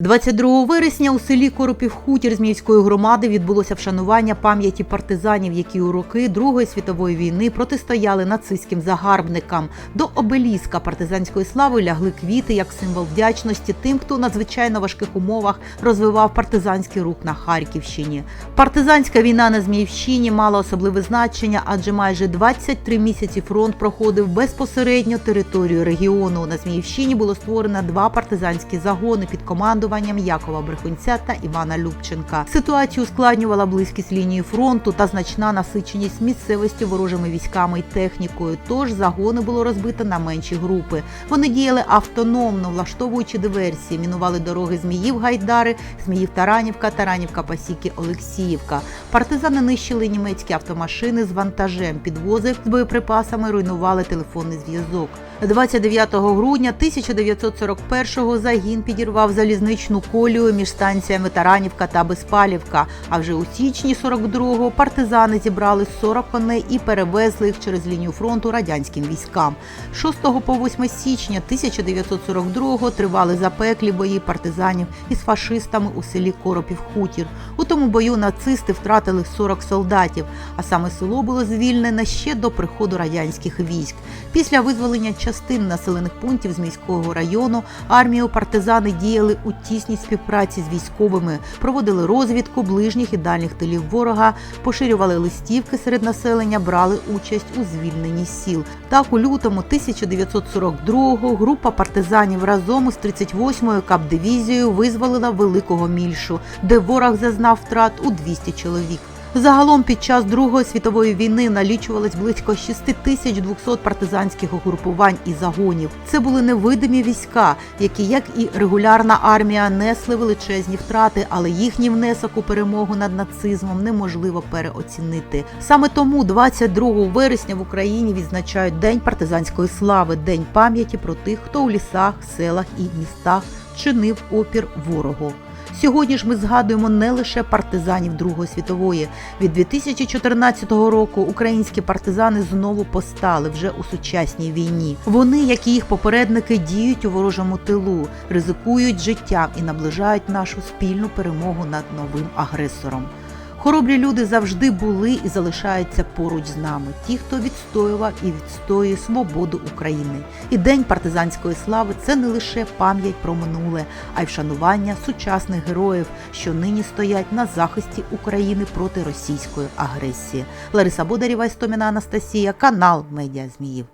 22 вересня у селі Коропів-Хутір Зміївської громади відбулося вшанування пам'яті партизанів, які у роки Другої світової війни протистояли нацистським загарбникам. До обеліска партизанської слави лягли квіти як символ вдячності тим, хто у надзвичайно важких умовах розвивав партизанський рух на Харківщині. Партизанська війна на Зміївщині мала особливе значення, адже майже 23 місяці фронт проходив безпосередньо територію регіону. На Зміївщині було створено два партизанські загони під командуванням Якова Брехунця та Івана Любченка. Ситуацію ускладнювала близькість лінії фронту та значна насиченість місцевості ворожими військами і технікою. Тож загони було розбито на менші групи. Вони діяли автономно, влаштовуючи диверсії, мінували дороги Зміїв Гайдари, Зміїв Таранівка, Таранівка Пасіки Олексіївка. Партизани нищили німецькі автомашини з вантажем, підвози з боєприпасами, руйнували телефонний зв'язок. 29 грудня 1941-го загін підірвав залізничну колію між станціями Таранівка та Безпалівка. А вже у січні 42-го партизани зібрали 40 коней і перевезли їх через лінію фронту радянським військам. 6 по 8 січня 1942-го тривали запеклі бої партизанів із фашистами у селі Коропів-Хутір. У тому бою нацисти втратили 40 солдатів, а саме село було звільнене ще до приходу радянських військ. Після визволення частин населених пунктів з міського району армію партизани діяли у тісній співпраці з військовими, проводили розвідку ближніх і дальніх тилів ворога, поширювали листівки серед населення, брали участь у звільненні сіл. Так, у лютому 1942-го група партизанів разом із 38-ю капдивізією визволила Великого Мільшу, де ворог зазнав втрат у 200 чоловік. Загалом під час Другої світової війни налічувалось близько 6200 партизанських угрупувань і загонів. Це були невидимі війська, які, як і регулярна армія, несли величезні втрати, але їхній внесок у перемогу над нацизмом неможливо переоцінити. Саме тому 22 вересня в Україні відзначають День партизанської слави, день пам'яті про тих, хто у лісах, селах і містах чинив опір ворогу. Сьогодні ж ми згадуємо не лише партизанів Другої світової. Від 2014 року українські партизани знову постали вже у сучасній війні. Вони, як і їх попередники, діють у ворожому тилу, ризикують життям і наближають нашу спільну перемогу над новим агресором. Хоробрі люди завжди були і залишаються поруч з нами, ті, хто відстоював і відстоює свободу України. І День партизанської слави це не лише пам'ять про минуле, а й вшанування сучасних героїв, що нині стоять на захисті України проти російської агресії. Лариса Бодарєва, Істоміна Анастасія, канал Медіа Зміїв.